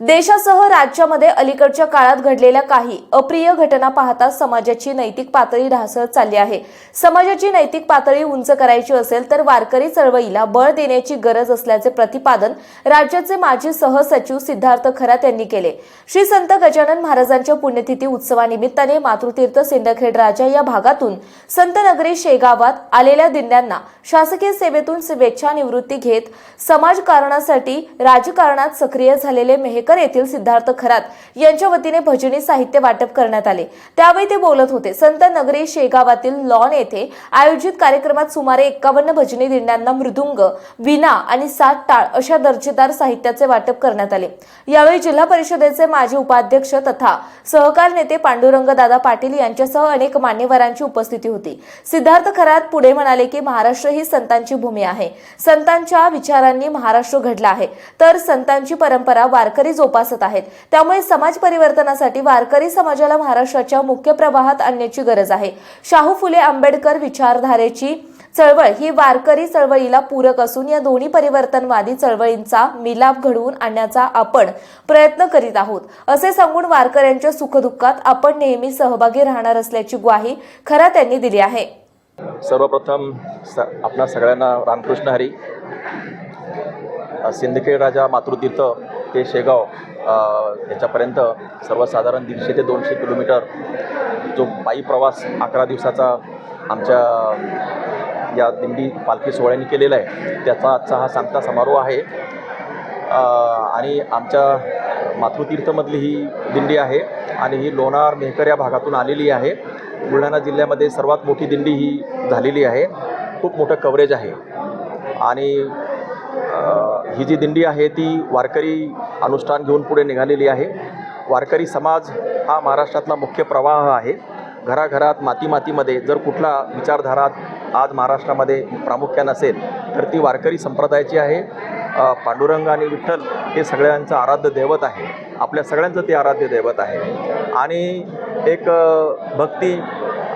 देशासह राज्यामध्ये अलीकडच्या काळात घडलेल्या काही अप्रिय घटना पाहता समाजाची नैतिक पातळी ढासळत चालली आहे. समाजाची नैतिक पातळी उंच करायची असेल तर वारकरी चळवळीला बळ देण्याची गरज असल्याचे प्रतिपादन राज्याचे माजी सहसचिव सिद्धार्थ खरात यांनी केले. श्री संत गजानन महाराजांच्या पुण्यतिथी उत्सवानिमित्ताने मातृतीर्थ सिंदखेड राजा या भागातून संतनगरी शेगावात आलेल्या दिंड्यांना शासकीय सेवेतून स्वेच्छा निवृत्ती घेत समाजकारणासाठी राजकारणात सक्रिय झालेले मेहकर येथील सिद्धार्थ खरात यांच्या वतीने भजनी साहित्य वाटप करण्यात आले. त्यावेळी ते बोलत होते संत नगरी शेगावातील लॉन येथे आयोजित कार्यक्रमात सुमारे एक्कावन्न भजनी दिंड्यांना मृदुंग विना आणि सात टाळ अशा दर्जेदार साहित्याचे वाटप करण्यात आले. यावेळी जिल्हा परिषदेचे माजी उपाध्यक्ष तथा सहकार नेते पांडुरंग दादा पाटील यांच्यासह अनेक मान्यवरांची उपस्थिती होती. सिद्धार्थ खरात पुढे म्हणाले की महाराष्ट्र ही संतांची भूमी आहे. संतांच्या विचारांनी महाराष्ट्र घडला आहे. तर संतांची परंपरा वारकरी जोपासत आहेत. त्यामुळे समाज परिवर्तनासाठी वारकरी समाजाला महाराष्ट्राच्या मुख्य प्रवाहात आणण्याची गरज आहे. शाहू फुले आंबेडकर विचारधारेची चळवळ ही वारकरी चळवळीला पूरक असून या दोन्ही परिवर्तनवादी चळवळींचा मिलाप घडवून आणण्याचा आपण प्रयत्न करीत आहोत. असे सांगून वारकऱ्यांच्या सुखदुःखात आपण नेहमी सहभागी राहणार असल्याची ग्वाही खरा त्यांनी दिली आहे. सर्वप्रथम स आपणा सगळ्यांना रामकृष्ण हरी सिंदखेड राजा मातृतीर्थ ते शेगाव याच्यापर्यंत सर्वसाधारण दीडशे ते दोनशे किलोमीटर जो पायी प्रवास अकरा दिवसाचा आमच्या या दिंडी पालखी सोहळ्याने केलेला आहे त्याचा आजचा हा सांगता समारोह आहे. आणि आमच्या मातृतीर्थमधली ही दिंडी आहे आणि ही लोणार मेहकर या भागातून आलेली आहे. बुलढाणा जिल्ह्यामध्ये सर्वात मोठी दिंडी ही झालेली आहे. खूप मोठं कव्हरेज आहे. आणि ही जी दिंडी आहे ती वारकरी अनुष्ठान घेऊन पुढे निघालेली आहे. वारकरी समाज हा महाराष्ट्रातला मुख्य प्रवाह आहे. घराघरात माती मातीमध्ये जर कुठला विचारधारा आज महाराष्ट्रामध्ये प्रामुख्यानं असेल तर ती वारकरी संप्रदायाची आहे. पांडुरंग आणि विठ्ठल हे सगळ्यांचं आराध्य दैवत आहे. आपल्या सगळ्यांचं ते आराध्य दैवत आहे. आणि एक भक्ती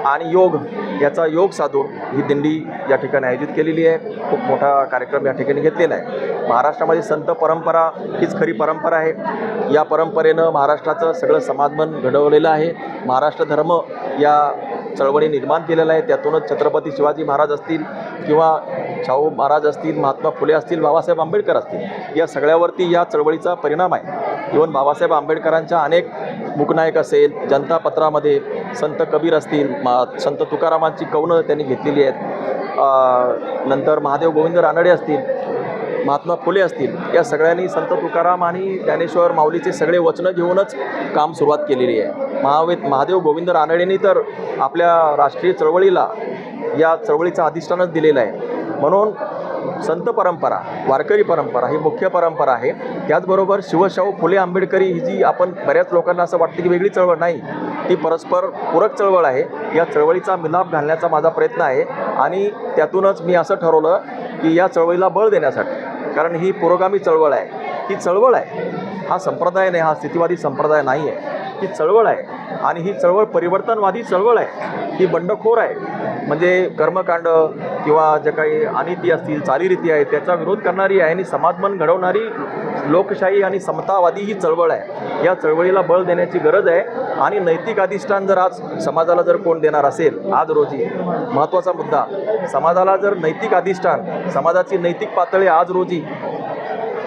आणि योग याचा योग साधून ही दिंडी या ठिकाणी आयोजित केलेली आहे. खूप मोठा कार्यक्रम या ठिकाणी घेतलेला आहे. महाराष्ट्रामध्ये संत परंपरा हीच खरी परंपरा आहे. या परंपरेनं महाराष्ट्राचं सगळं समाजमन घडवलेलं आहे. महाराष्ट्र धर्म या चळवळी निर्माण केलेला आहे. त्यातूनच छत्रपती शिवाजी महाराज असतील किंवा शाहू महाराज असतील महात्मा फुले असतील बाबासाहेब आंबेडकर असतील या सगळ्यावरती या चळवळीचा परिणाम आहे. इवन बाबासाहेब आंबेडकरांच्या अनेक मुकनायक असेल जनता पत्रामध्ये संत कबीर असतील मा संत तुकारामांची कवनं त्यांनी घेतलेली आहेत. नंतर महादेव गोविंद रानडे असतील महात्मा फुले असतील या सगळ्यांनी संत तुकाराम आणि ज्ञानेश्वर माऊलीचे सगळे वचनं घेऊनच काम सुरुवात केलेली आहे. महावे महादेव गोविंद रानडेंनी तर आपल्या राष्ट्रीय चळवळीला या चळवळीचं अधिष्ठानच दिलेलं आहे. म्हणून संत परंपरा वारकरी परंपरा ही मुख्य परंपरा आहे. त्याचबरोबर शिवशाहू फुले आंबेडकरी ही जी आपण बऱ्याच लोकांना असं वाटतं की वेगळी चळवळ नाही. ती परस्पर पूरक चळवळ आहे. या चळवळीचा मिलाप घालण्याचा माझा प्रयत्न आहे आणि त्यातूनच मी असं ठरवलं की या चळवळीला बळ देण्यासाठी कारण ही पुरोगामी चळवळ आहे. ही चळवळ आहे. हा संप्रदाय नाही हा स्थितीवादी संप्रदाय नाही आहे. ही चळवळ आहे आणि ही चळवळ परिवर्तनवादी चळवळ आहे. ही बंडखोर आहे. म्हणजे कर्मकांड किंवा जे काही अनिती असतील चालीरीती आहेत त्याचा विरोध करणारी आहे आणि समाजमन घडवणारी लोकशाही आणि समतावादी ही चळवळ आहे. या चळवळीला बळ देण्याची गरज आहे. आणि नैतिक अधिष्ठान जर आज समाजाला जर कोण देणार असेल आज रोजी महत्त्वाचा मुद्दा समाजाला जर नैतिक अधिष्ठान समाजाची नैतिक पातळी आज रोजी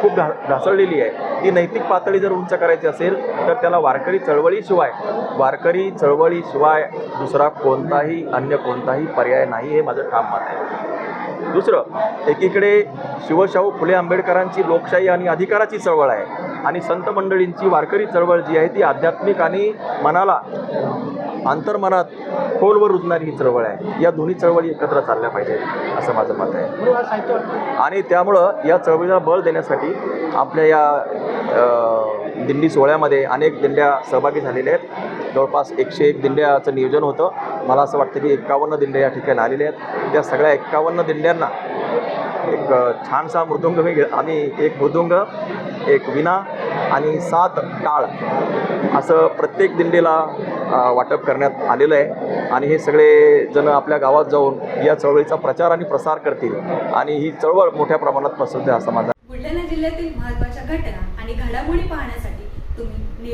खूप घा ढासळलेली आहे ती नैतिक पातळी जर उंच करायची असेल तर त्याला वारकरी चळवळीशिवाय वारकरी चळवळीशिवाय दुसरा कोणताही अन्य कोणताही पर्याय नाही हे माझं ठाम मत आहे. दुसरं एकीकडे शिवशाहू फुले आंबेडकरांची लोकशाही आणि अधिकाराची चळवळ आहे आणि संत मंडळींची वारकरी चळवळ जी आहे ती आध्यात्मिक आणि मनाला अंतर्मनात खोलवर रुजणारी ही चळवळ आहे. या दोन्ही चळवळी एकत्र चालल्या पाहिजेत असं माझं मत आहे. आणि त्यामुळं या चळवळीला बळ देण्यासाठी आपल्या या दिंडी सोहळ्यामध्ये अनेक दिंड्या सहभागी झालेल्या आहेत. जवळपास एकशे एक दिंड्याचं नियोजन होतं. मला असं वाटतं की एक्कावन्न दिंड्या या ठिकाणी आलेल्या आहेत. त्या सगळ्या एक्कावन्न दिंड्यांना एक छानसा मृदुंग मी घे- आम्ही एक मृदुंग एक विना आणि सात टाळ असं प्रत्येक दिंडीला वाटप करण्यात आलेलं आहे. आणि हे सगळे जण आपल्या गावात जाऊन या चळवळीचा प्रचार आणि प्रसार करतील. आणि ही चळवळ मोठ्या प्रमाणात पसरते असं माझा बुलढाणा जिल्ह्यातील महत्त्वाच्या घटना आणि घडामोडी पाहण्यासाठी